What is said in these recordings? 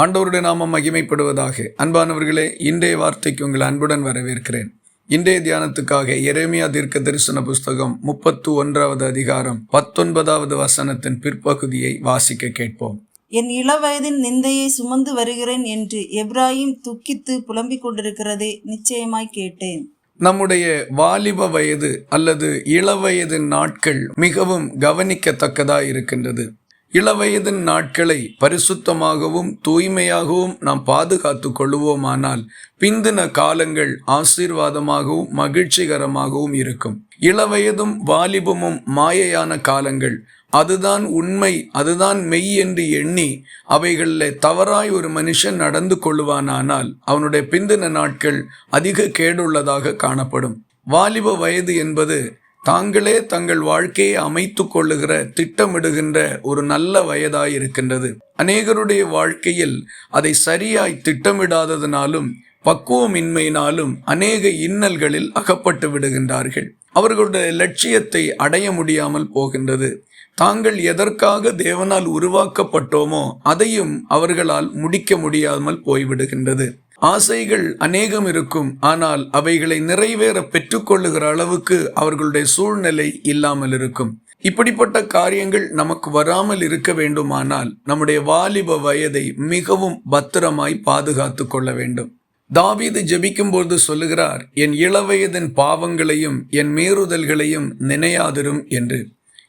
ஆண்டவருடைய நாமம் மகிமைப்படுவதாக. அன்பானவர்களே இன்றைய வார்த்தைக்கு உங்கள் அன்புடன் வரவேற்கிறேன். இன்றைய தியானத்துக்காக எரேமியா தீர்க்க தரிசன புஸ்தகம் முப்பத்து ஒன்றாவது அதிகாரம் பத்தொன்பதாவது வசனத்தின் பிற்பகுதியை வாசிக்க கேட்போம். என் இளவயதின் நிந்தையை சுமந்து வருகிறேன் என்று எப்ராஹிம் துக்கித்து புலம்பிக் கொண்டிருக்கிறதை நிச்சயமாய் கேட்டேன். நம்முடைய வாலிப வயது அல்லது இளவயது நாட்கள் மிகவும் கவனிக்கத்தக்கதாய் இருக்கின்றது இளவயதின் நாட்களை பரிசுத்தமாகவும் தூய்மையாகவும் நாம் பாதுகாத்து கொள்வோமானால் பிந்தின காலங்கள் ஆசீர்வாதமாகவும் மகிழ்ச்சிகரமாகவும் இருக்கும். இளவயதும் வாலிபமும் மாயையான காலங்கள். அதுதான் உண்மை அதுதான் மெய் என்று எண்ணி அவைகளில் தவறாய் ஒரு மனுஷன் நடந்து கொள்வானானால் அவனுடைய பிந்தின நாட்கள் அதிக கேடுள்ளதாக காணப்படும். வாலிப வயது என்பது தாங்களே தங்கள் வாழ்க்கையை அமைத்து கொள்ளுகிற திட்டமிடுகின்ற ஒரு நல்ல வயதாயிருக்கின்றது. அநேகருடைய வாழ்க்கையில் அதை சரியாய் திட்டமிடாததினாலும் பக்குவமின்மையினாலும் அநேக இன்னல்களில் அகப்பட்டு விடுகின்றார்கள். அவர்களுடைய லட்சியத்தை அடைய முடியாமல் போகின்றது. தாங்கள் எதற்காக தேவனால் உருவாக்கப்பட்டோமோ அதையும் அவர்களால் முடிக்க முடியாமல் போய்விடுகின்றது. ஆசைகள் அநேகம் இருக்கும். ஆனால் அவைகளை நிறைவேற பெற்றுக்கொள்ளுகிற அளவுக்கு அவர்களுடைய சூழ்நிலை இல்லாமல் இருக்கும். இப்படிப்பட்ட காரியங்கள் நமக்கு வராமல் இருக்க வேண்டுமானால் நம்முடைய வாலிப வயதை மிகவும் பத்திரமாய் பாதுகாத்து கொள்ள வேண்டும். தாவீது ஜெபிக்கும்போது சொல்லுகிறார் என் இளவயதின் பாவங்களையும் என் மீறுதல்களையும் நினையாதிரும் என்று.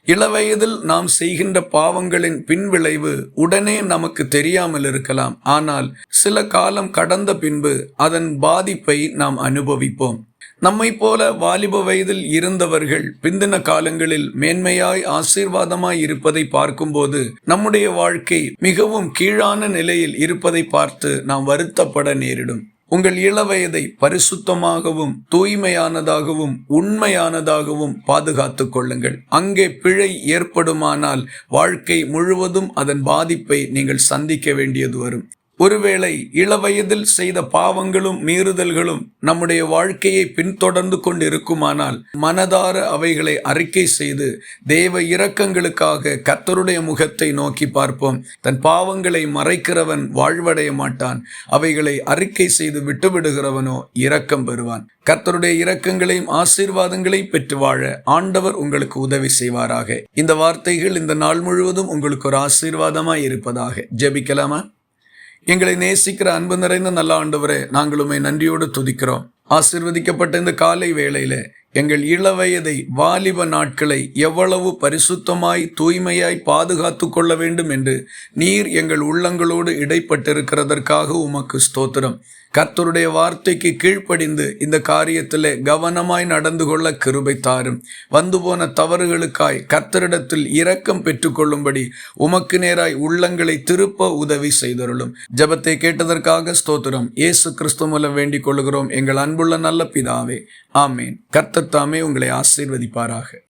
இளவயதில் நாம் செய்கின்ற பாவங்களின் பின்விளைவு உடனே நமக்கு தெரியாமல் இருக்கலாம். ஆனால் சில காலம் கடந்த பின்பு அதன் பாதிப்பை நாம் அனுபவிப்போம். நம்மை போல வாலிப வயதில் இருந்தவர்கள் பிந்தின காலங்களில் மேன்மையாய் ஆசீர்வாதமாய் இருப்பதை பார்க்கும்போது நம்முடைய வாழ்க்கை மிகவும் கீழான நிலையில் இருப்பதை பார்த்து நாம் வருத்தப்பட நேரிடும். உங்கள் இளவயதை பரிசுத்தமாகவும் தூய்மையானதாகவும் உண்மையானதாகவும் பாதுகாத்து கொள்ளுங்கள். அங்கே பிழை ஏற்படுமானால் வாழ்க்கை முழுவதும் அதன் பாதிப்பை நீங்கள் சந்திக்க வேண்டியது வரும். ஒருவேளை இளவயதில் செய்த பாவங்களும் மீறுதல்களும் நம்முடைய வாழ்க்கையை பின்தொடர்ந்து கொண்டு இருக்குமானால் மனதார அவைகளை அறிக்கை செய்து தேவ இரக்கங்களுக்காக கத்தருடைய முகத்தை நோக்கி பார்ப்போம். தன் பாவங்களை மறைக்கிறவன் வாழ்வடைய மாட்டான். அவைகளை அறிக்கை செய்து விட்டுவிடுகிறவனோ இரக்கம் பெறுவான். கர்த்தருடைய இரக்கங்களையும் ஆசீர்வாதங்களையும் பெற்று வாழ ஆண்டவர் உங்களுக்கு உதவி செய்வாராக. இந்த வார்த்தைகள் இந்த நாள் முழுவதும் உங்களுக்கு ஒரு ஆசீர்வாதமாய் இருப்பதாக. ஜெபிக்கலாமா? எங்களை நேசிக்கிற அன்பு நிறைந்த நல்ல ஆண்டவரே நாங்கள் உண்மை நன்றியோடு துதிக்கிறோம். ஆசிர்வதிக்கப்பட்ட இந்த காலை வேளையில எங்கள் இளவயதை வாலிப நாட்களை எவ்வளவு பரிசுத்தமாய் தூய்மையாய் பாதுகாத்து கொள்ள வேண்டும் என்று நீர் எங்கள் உள்ளங்களோடு இடைப்பட்டிருக்கிறதற்காக உமக்கு ஸ்தோத்திரம். கர்த்தருடைய வார்த்தைக்கு கீழ்ப்படிந்து இந்த காரியத்தில் கவனமாய் நடந்து கொள்ள கிருபை தாரும். வந்து போன தவறுகளுக்காய் கத்தரிடத்தில் இரக்கம் பெற்றுக்கொள்ளும்படி உமக்கு நேராய் உள்ளங்களை திருப்ப உதவி செய்தருளும். ஜபத்தை கேட்டதற்காக ஸ்தோத்திரம். இயேசு கிறிஸ்து மூலம் வேண்டிக் கொள்கிறோம் எங்கள் அன்புள்ள நல்ல பிதாவே. ஆமேன். கர்த்தர் தாமே உங்களை ஆசீர்வதிப்பாராக.